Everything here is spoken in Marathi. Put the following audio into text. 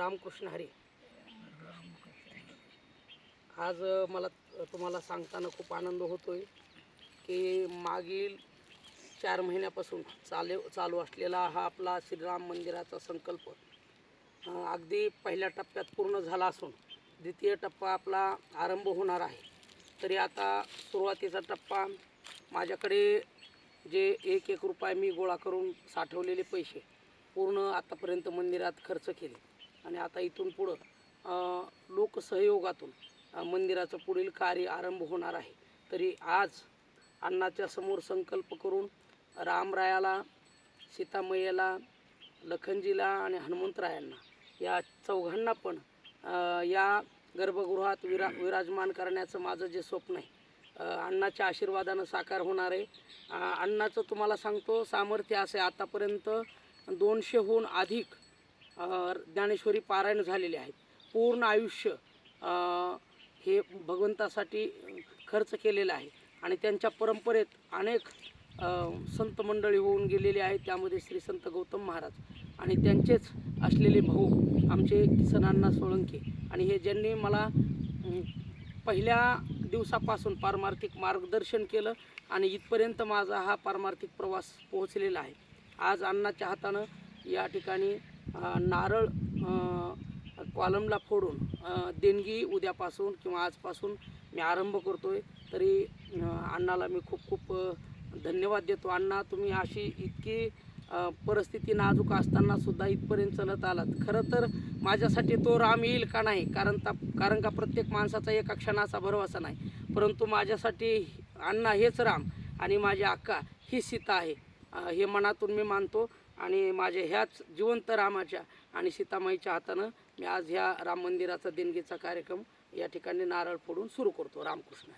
रामकृष्ण हरी. आज मला तुम्हाला सांगताना खूप आनंद होतोय की मागील चार महिन्यापासून चाले चालू असलेला हा आपला श्रीराम मंदिराचा संकल्प अगदी पहिल्या टप्प्यात पूर्ण झाला असून द्वितीय टप्पा आपला आरंभ होणार आहे. तरी आता सुरुवातीचा टप्पा माझ्याकडे जे एक एक रुपये मी गोळा करून साठवलेले पैसे पूर्ण आतापर्यंत मंदिरात खर्च केले. आणि आता इथून पुढं लोकसहयोगातून मंदिराचं पुढील कार्य आरंभ होणार आहे. तरी आज अण्णाच्या समोर संकल्प करून रामरायाला सीतामय्याला लखनजीला आणि हनुमंतरायांना या चौघांना पण या गर्भगृहात विरा विराजमान करण्याचं माझं जे स्वप्न आहे अण्णाच्या आशीर्वादानं साकार होणार आहे. अण्णाचं तुम्हाला सांगतो सामर्थ्य असे आतापर्यंत दोनशेहून अधिक ज्ञानेश्वरी पारायण झालेले आहेत. पूर्ण आयुष्य हे भगवंतासाठी खर्च केलेलं आहे. आणि त्यांच्या परंपरेत अनेक संत मंडळी होऊन गेलेले आहेत. त्यामध्ये श्री संत गौतम महाराज आणि त्यांचेच असलेले भाऊ आमचे किसनांना सोळंके. आणि हे ज्यांनी मला पहिल्या दिवसापासून पारमार्थिक मार्गदर्शन केलं आणि इथपर्यंत माझा हा पारमार्थिक प्रवास पोहोचलेला आहे. आज अण्णाच्या हातानं या ठिकाणी नारळ कॉलमला फोडून देणगी उद्यापासून किंवा आजपासून मी आरंभ करतो आहे तरी अण्णाला मी खूप खूप धन्यवाद देतो. अण्णा तुम्ही अशी इतकी परिस्थिती नाजूक असताना सुद्धा इथपर्यंत चलत आलात. खरं तर माझ्यासाठी तो राम येईल का नाही? कारण ता कारण का प्रत्येक माणसाचा एका क्षणाचा भरवसा नाही? परंतु माझ्यासाठी अण्णा हेच राम आणि माझी अक्का ही सीता आहे. हे मनातून मी मानतो आणि माझ्या ह्याच जिवंत रामाच्या आणि सीतामाईच्या हातानं मी आज ह्या राम मंदिराचा देणगीचा कार्यक्रम या ठिकाणी नारळ फोडून सुरू करतो. रामकृष्ण